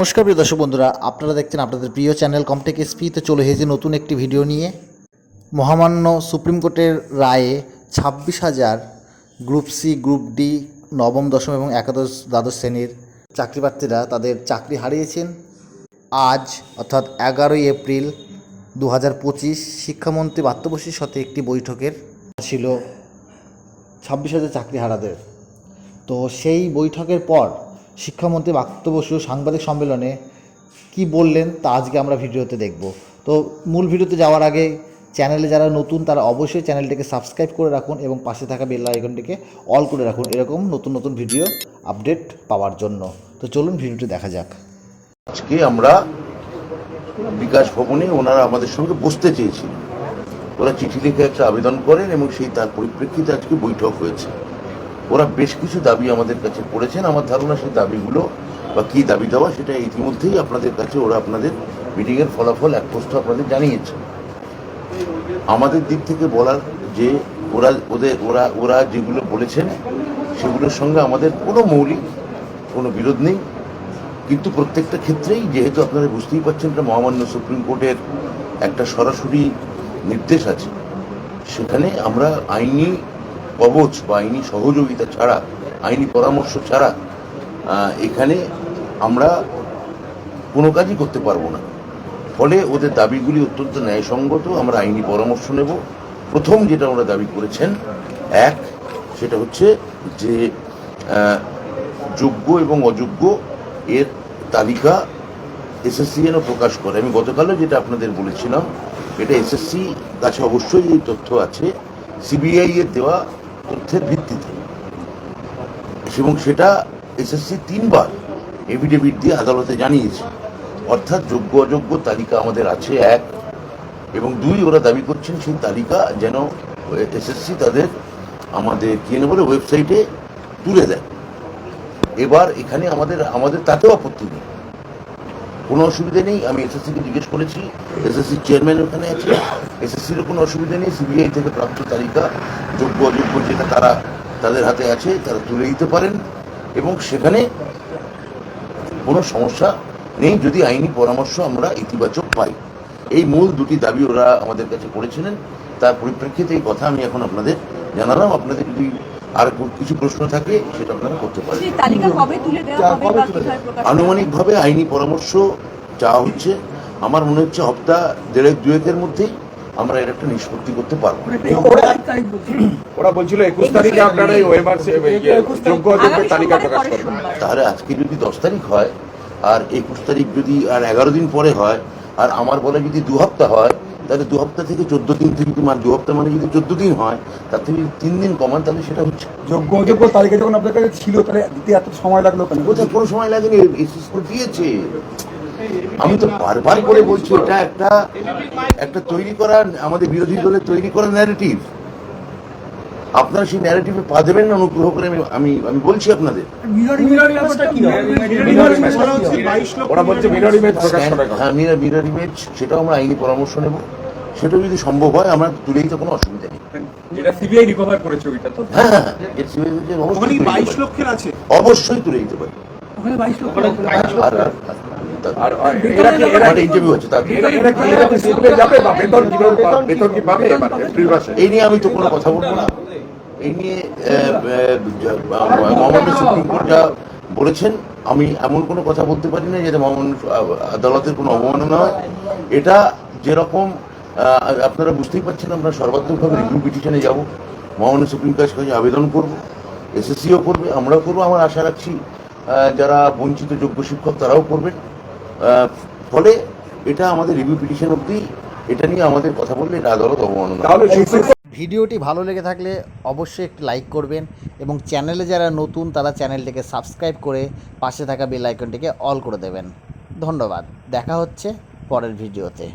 নমস্কার প্রিয় দর্শক বন্ধুরা, আপনারা দেখছেন আপনাদের প্রিয় চ্যানেল কমটেক এসপিতে চলে এসেছে নতুন একটি ভিডিও নিয়ে। মহামান্য সুপ্রিম কোর্টের রায়ে ছাব্বিশ হাজার গ্রুপ সি, গ্রুপ ডি, নবম, দশম এবং একাদশ দ্বাদশ শ্রেণির চাকরি প্রার্থীরা তাদের চাকরি হারিয়েছেন। আজ, অর্থাৎ এগারোই এপ্রিল দু হাজার পঁচিশ, শিক্ষামন্ত্রী বাত্যবসীর সাথে একটি বৈঠকের ছিল ছাব্বিশ হাজার চাকরি হারাদের। তো সেই বৈঠকের পর শিক্ষামন্ত্রী বাক্য বসু সাংবাদিক সম্মেলনে কি বললেন তা আজকে আমরা ভিডিওতে দেখব। তো মূল ভিডিওতে যাওয়ার আগে চ্যানেলে যারা নতুন তারা অবশ্যই চ্যানেলটিকে সাবস্ক্রাইব করে রাখুন এবং পাশে থাকা বেল আইকনটিকে অল করে রাখুন এরকম নতুন নতুন ভিডিও আপডেট পাওয়ার জন্য। তো চলুন ভিডিওটি দেখা যাক। আজকে আমরা বিকাশ ভবনে ওনারা আমাদের সঙ্গে বসতে চেয়েছিল ওরা চিঠি লিখে একটা আবেদন করেন এবং সেই তার পরিপ্রেক্ষিতে আজকে বৈঠক হয়েছে। ওরা বেশ কিছু দাবি আমাদের কাছে করেছেন। আমার ধারণা সেই দাবিগুলো বা কি দাবি দেওয়া সেটা ইতিমধ্যেই আপনাদের কাছে ওরা আপনাদের মিটিংয়ের ফলাফল এক পোস্ট আপনাদের জানিয়েছে। আমাদের দিক থেকে বলার যে ওরা, ওদের, ওরা ওরা যেগুলো বলেছেন, সেগুলোর সঙ্গে আমাদের কোনো মৌলিক কোনো বিরোধ নেই। কিন্তু প্রত্যেকটা ক্ষেত্রেই যেহেতু আপনারা বুঝতেই পারছেন এটা মহামান্য সুপ্রিম কোর্টের একটা সরাসরি নির্দেশ আছে, সেখানে আমরা আইনি কবচ বা আইনি সহযোগিতা ছাড়া, আইনি পরামর্শ ছাড়া এখানে আমরা কোনো কাজই করতে পারব না। ফলে ওদের দাবিগুলি অত্যন্ত ন্যায়সঙ্গত, আমরা আইনি পরামর্শ নেব। প্রথম যেটা ওরা দাবি করেছেন, এক, সেটা হচ্ছে যে যোগ্য এবং অযোগ্য এর তালিকা এসএসসি যেন প্রকাশ করে। আমি গতকালও যেটা আপনাদের বলেছিলাম, এটা এসএসসি কাছে অবশ্যই এই তথ্য আছে। সিবিআই এর দেওয়া তথ্যের ভিত্তিতে। এবং সেটা এসএসসি তিনবার এফিডেভিট দিয়ে আদালতে জানিয়েছে। অর্থাৎ যোগ্য অযোগ্য তালিকা আমাদের আছে এক এবং দুই ওরা দাবি করছেন সেই তালিকা যেন এসএসসি তাদের আমাদের কি বলে ওয়েবসাইটে তুলে দেয়। এবার এখানে আমাদের আমাদের তাতেও আপত্তি নেই। কোনো অসুবিধা নেই। আমি এসএসসিকে জিজ্ঞেস করেছি, এসএসসি চেয়ারম্যান ওখানে আছে। এসএসসিরও কোনো অসুবিধা নেই, সিবিআই থেকে প্রাপ্ত তালিকা, যোগ্য অযোগ্য যেটা তারা তাদের হাতে আছে, তারা তুলে দিতে পারেন। এবং সেখানে কোনো সমস্যা নেই, যদি আইনি পরামর্শ আমরা ইতিবাচক পাই। এই মূল দুটি দাবি ওরা আমাদের কাছে করেছিলেন। তার পরিপ্রেক্ষিতে এই কথা আমি এখন আপনাদের জানালাম। আপনাদের যদি আর কিছু প্রশ্ন থাকে সেটা আপনারা করতে পারেন? আনুমানিকভাবে আইনি পরামর্শ চাওয়া হচ্ছে আমার মনে হচ্ছে হপ্তাহ দেড়েক দুয়েকের মধ্যেই আমরা এর একটা নিষ্পত্তি করতে পারব। ওরা বলছিল একুশ তারিখে আপনারা তালিকা প্রকাশ করবেন। তাহলে আজকে যদি দশ তারিখ হয় আর একুশ তারিখ যদি আর এগারো দিন পরে হয় আর আমার বলে যদি দু হপ্তাহ হয় তাহলে দু হপ্তাহ থেকে চোদ্দ দিন থেকে মানে দু হপ্তাহ মানে যদি চোদ্দ দিন হয় তার থেকে যদি তিন দিন কমান তাহলে সেটা হচ্ছে যোগ্য অযোগ্য তালিকা যখন আপনার কাছে ছিল তাহলে দিতে এত সময় লাগল কেন? কোথায় কোনো সময় লাগেনি এসএস করে দিয়েছে। আমি তো বারবার করে বলছি এটা একটা একটা তৈরি করা আমাদের বিরোধী দলের তৈরি করা ন্যারেটিভ আপনারা সেই ন্যারেটিভে পা দেবেন না অনুগ্রহ করে আমি আমি আমি বলছি আপনাদের। ওরা বলছে মিরর ইমেজ প্রকাশ করার কথা। হ্যাঁ মিরর মিরর ইমেজ সেটাও আমরা আইনি পরামর্শ নেব। সেটাও যদি সম্ভব হয় আমরা তুলে তো কোনো অসুবিধা নেই। যেটা সিবিআই রিকভার করেছে ওইটা তো। হ্যাঁ হ্যাঁ সিবিআই যে অবশ্যই তুলে দিতে পারি। লক্ষের আছে? অবশ্যই তুলে দিতে পারি ওখানে বাইশ লক্ষ। এই নিয়ে আমি তো কোনো কথা বলব না। এই নিয়ে আহ, আহ, মহামান্য সুপ্রিম কোর্ট যা বলেছেন আমি এমন কোনো কথা বলতে পারি না যেটা মহামান্য আদালতের কোনো অবমাননা হয় এটা যেরকম আপনারা বুঝতেই পারছেন আমরা সর্বাত্মকভাবে রিভিউ পিটিশনে যাব। মহামান্য সুপ্রিম কোর্টের কাছে আবেদন করব এসএসসিও করবে আমরাও করব। আমার আশা রাখছি যারা বঞ্চিত যোগ্য শিক্ষক তারাও করবেন। ফলে এটা আমাদের রিভিউ পিটিশন অবধি এটা নিয়ে আমাদের কথা বললে এটা আদালত অবমাননা। ভিডিওটি ভালো লেগে থাকলে অবশ্যই একটি লাইক করবেন এবং চ্যানেলে যারা নতুন তারা চ্যানেলটিকে সাবস্ক্রাইব করে পাশে থাকা বেল আইকনটিকে অল করে দেবেন। ধন্যবাদ। দেখা হচ্ছে পরের ভিডিওতে।